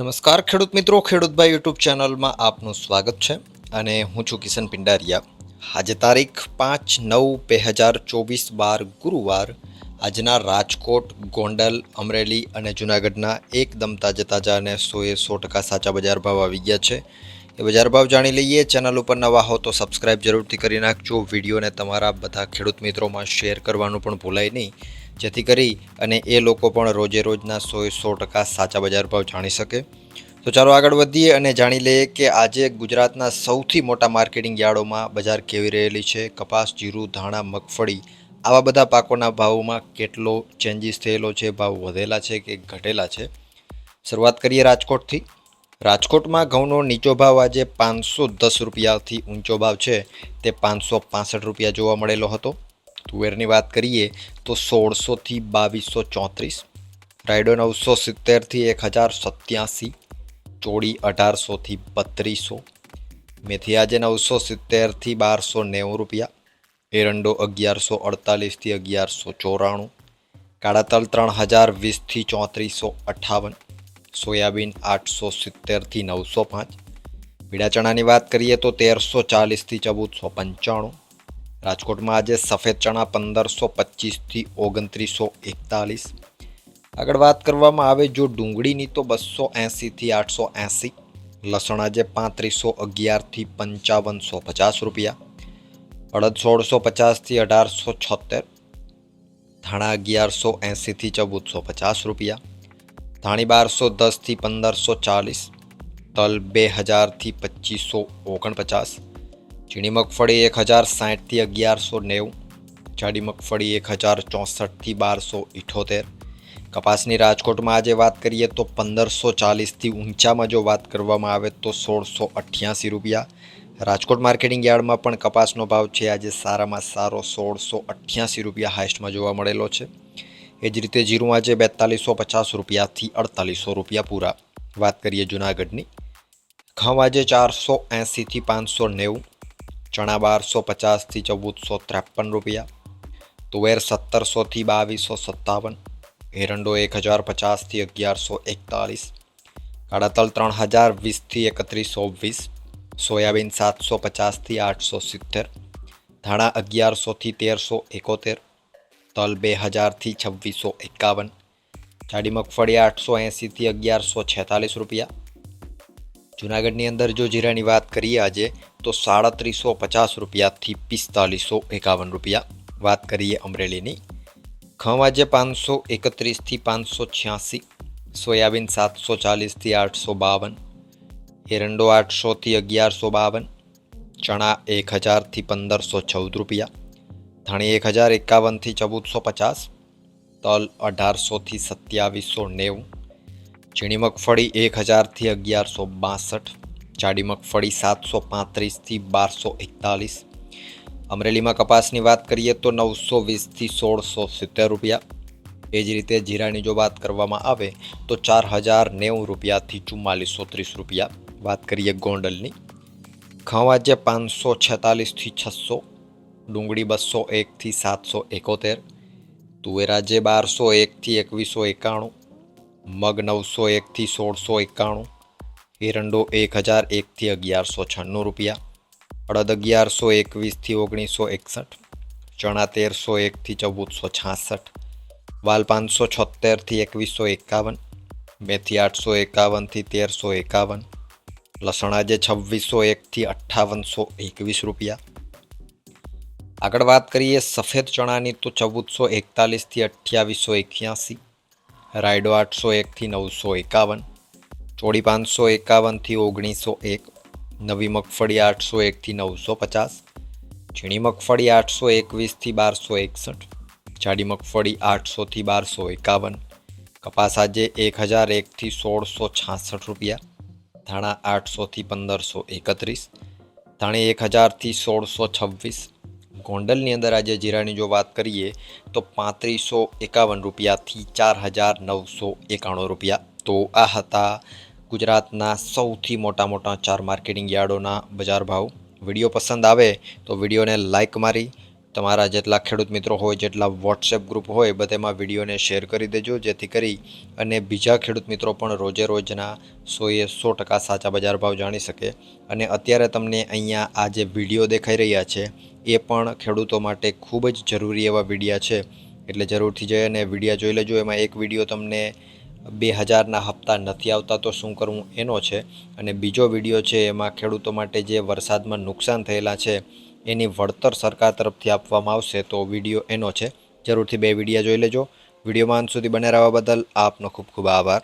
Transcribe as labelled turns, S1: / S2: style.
S1: નમસ્કાર, ખેડૂત મિત્રો. ખેડૂતભાઈ યુટ્યુબ ચેનલમાં આપનું સ્વાગત છે અને હું છું કિશન પિંડારિયા. આજે તારીખ પાંચ નવ બે હજાર ચોવીસ બાર ગુરુવાર આજના રાજકોટ, ગોંડલ, અમરેલી અને જૂનાગઢના એકદમ તાજા તાજા અને સોએ સો ટકા સાચા બજાર ભાવ આવી ગયા છે. એ બજાર ભાવ જાણી લઈએ. ચેનલ ઉપર નવા હો તો સબસ્ક્રાઈબ જરૂરથી કરી નાખજો. વિડીયોને તમારા બધા ખેડૂત મિત્રોમાં શેર કરવાનું પણ ભૂલાય નહીં. જેથી કરી અને એ લોકો પણ રોજે રોજના સો સો ટકા સાચા બજાર ભાવ જાણી શકે. તો ચાલો આગળ વધીએ અને જાણી લઈએ કે આજે ગુજરાતના સૌથી મોટા માર્કેટિંગ યાર્ડોમાં બજાર કેવી રહેલી છે, કપાસ, જીરું, ધાણા, મગફળી, આવા બધા પાકોના ભાવમાં કેટલો ચેન્જીસ થયેલો છે, ભાવ વધેલા છે કે ઘટેલા છે? શરૂઆત કરીએ રાજકોટથી. રાજકોટમાં ઘઉંનો નીચો ભાવ આજે પાંચસો દસ રૂપિયાથી ઊંચો ભાવ છે. તે પાંચસો પાસઠ રૂપિયા જોવા મળેલો હતો. તુવેરની વાત કરીએ તો સોળસોથી બાવીસો ચોત્રીસ રાયડો નવસો સિત્તેરથી એક હજાર સત્યાસી ચોડી અઢારસોથી બત્રીસો, મેથી આજે નવસો સિત્તેરથી બારસો નેવું રૂપિયા, એરંડો અગિયારસો અડતાલીસથી અગિયારસો ચોરાણું કાળા તલ ત્રણ હજાર વીસથી ચોત્રીસો અઠ્ઠાવન સોયાબીન આઠસો સિત્તેરથી નવસો પાંચ પીળા ચણાની વાત કરીએ તો તેરસો ચાલીસથી ચૌદસો પંચાણું રાજકોટમાં આજે સફેદ ચણા પંદરસો પચીસથી ઓગણત્રીસો એકતાલીસ. આગળ વાત કરવામાં આવે, જો ડુંગળીની તો બસો એંસીથી આઠસો એંસી, લસણ આજે પાંત્રીસો અગિયારથી પંચાવનસો પચાસ રૂપિયા, અડદ સોળસો પચાસથી અઢારસો છોતેર, ધાણા અગિયારસો એંસીથી ચૌદસો પચાસ રૂપિયા, ધાણી બારસો દસથી પંદરસો ચાલીસ, તલ બે હજારથી પચીસો ઓગણપચાસ ઝીણી મગફળી એક હજાર સાઠથી અગિયારસો નેવું, જાડી મગફળી એક હજાર ચોસઠથી બારસો ઇઠોતેર. કપાસની રાજકોટમાં આજે વાત કરીએ તો પંદરસો ચાલીસથી ઊંચામાં જો વાત કરવામાં આવે તો સોળસો અઠ્યાસી રૂપિયા. રાજકોટ માર્કેટિંગ યાર્ડમાં પણ કપાસનો ભાવ છે આજે સારામાં સારો સોળસો અઠ્યાસી રૂપિયા હાઈસ્ટમાં જોવા મળેલો છે. એ જ રીતે જીરું આજે બેતાલીસો પચાસ રૂપિયાથી અડતાલીસો રૂપિયા પૂરા. વાત કરીએ જુનાગઢની. ઘઉં આજે ચારસો એંસીથી પાંચસો નેવું ચણા બારસો પચાસથી ચૌદસો ત્રેપન રૂપિયા. તુવેર સત્તરસોથી બાવીસો સત્તાવન. એરંડો એક હજાર પચાસથી અગિયારસો એકતાલીસ. કાળા તલ ત્રણ હજાર વીસથી એકત્રીસો વીસ. સોયાબીન સાતસો પચાસથી આઠસો સિત્તેર. ધાણા અગિયારસોથી તેરસો એકોતેર. તલ બે હજારથી છવ્વીસો એકાવન. જાડી મગફળી આઠસો એંસીથી અગિયારસો છેતાલીસ રૂપિયા. જુનાગઢની અંદર જો જીરાની વાત કરીએ આજે તો સાડત્રીસો પચાસ રૂપિયાથી પિસ્તાલીસો એકાવન રૂપિયા. વાત કરીએ અમરેલીની. ખવાજે પાંચસો એકત્રીસથી પાંચસો છ્યાસી, સોયાબીન સાતસો ચાલીસથી આઠસો બાવન, એરંડો આઠસોથી અગિયારસો બાવન, ચણા એક હજારથી પંદરસો ચૌદ રૂપિયા, ધાણી એક હજાર એકાવનથી ચૌદસો પચાસ, તલ અઢારસોથી સત્યાવીસો નેવું, ઝીણી મગફળી એક હજારથી અગિયારસો બાસઠ જાડી મગફળી સાતસો પાંત્રીસથી બારસો એકતાલીસ. અમરેલીમાં કપાસની વાત કરીએ તો નવસો વીસથી સોળસો સિત્તેર રૂપિયા. એ જ રીતે જીરાની જો વાત કરવામાં આવે તો ચાર હજાર નેવું રૂપિયાથી ચુમ્માલીસો ત્રીસ રૂપિયા. વાત કરીએ ગોંડલની. ખવાજે પાંચસો છેતાલીસથી છસો, ડુંગળી બસો એકથી સાતસો એકોતેર, તુવેરાજે બારસો એકથી એકવીસો એકાણું, મગ નવસો એકથી સોળસો એકાણું એરંડો એક હજાર એકથી અગિયારસો છન્નું રૂપિયા, અડદ અગિયારસો એકવીસથી ઓગણીસો એકસઠ, ચણા તેરસો એકથી ચૌદસો છાસઠ, વાલ પાંચસો છોતેરથી એકવીસો એકાવન, મેથી આઠસો એકાવનથી તેરસો એકાવન, લસણ આજે છવ્વીસો એકથી અઠ્ઠાવનસો એકવીસ રૂપિયા. આગળ વાત કરીએ સફેદ ચણાની તો ચૌદસો એકતાલીસથી અઠ્યાવીસો એક્યાસી, રાયડો આઠસો એકથી નવસો એકાવન ચોડી પાંચસો એકાવનથી ઓગણીસો એક, નવી મગફળી આઠસો એકથી નવસો પચાસ, ઝીણી મગફળી આઠસો એકવીસથી બારસો એકસઠ, જાડી મગફળી આઠસોથી બારસો એકાવન, કપાસ આજે એક હજાર એકથી સોળસો છાસઠ રૂપિયા, ધાણા આઠસોથી પંદરસો એકત્રીસ, ધાણી એક હજારથી સોળસો છવ્વીસ, ગોંડલની અંદર આજે જીરાની જો વાત કરીએ તો પાંત્રીસો એકાવન રૂપિયાથી ચાર હજાર નવસો એકાણું રૂપિયા. તો આ હતા ગુજરાતના સૌથી મોટા મોટા ચાર માર્કેટિંગ યાર્ડોના બજાર ભાવ. વીડિયો પસંદ આવે તો વિડીયોને લાઇક મારી. તમારા જેટલા ખેડૂત મિત્રો હોય, જેટલા વોટ્સએપ ગ્રુપ હોય બધેમાં વિડીયોને શેર કરી દેજો, જેથી કરી અને બીજા ખેડૂત મિત્રો પણ રોજે રોજના સોએ સો ટકા સાચા બજાર ભાવ જાણી શકે. અને અત્યારે તમને અહીંયા આ જે વીડિયો દેખાઈ રહ્યા છે, એ પણ ખેડૂતો માટે ખૂબ જ જરૂરી એવા વિડીયા છે. એટલે જરૂરથી જઈ અને વિડીયા જોઈ લેજો. એમાં એક વીડિયો તમને બે હજારના હપ્તા નથી આવતા, તો શું કરવું? એનો છે. અને બીજો વીડિયો છે, એમાં ખેડૂતો માટે જે વરસાદમાં નુકસાન થયેલા છે, એની વળતર સરકાર તરફથી આપવામાં આવશે, તો વીડિયો એનો છે. જરૂરથી બે વિડીયા જોઈ લેજો. વિડીયોમાં અંત સુધી બને રહેવા બદલ આપનો ખૂબ ખૂબ આભાર.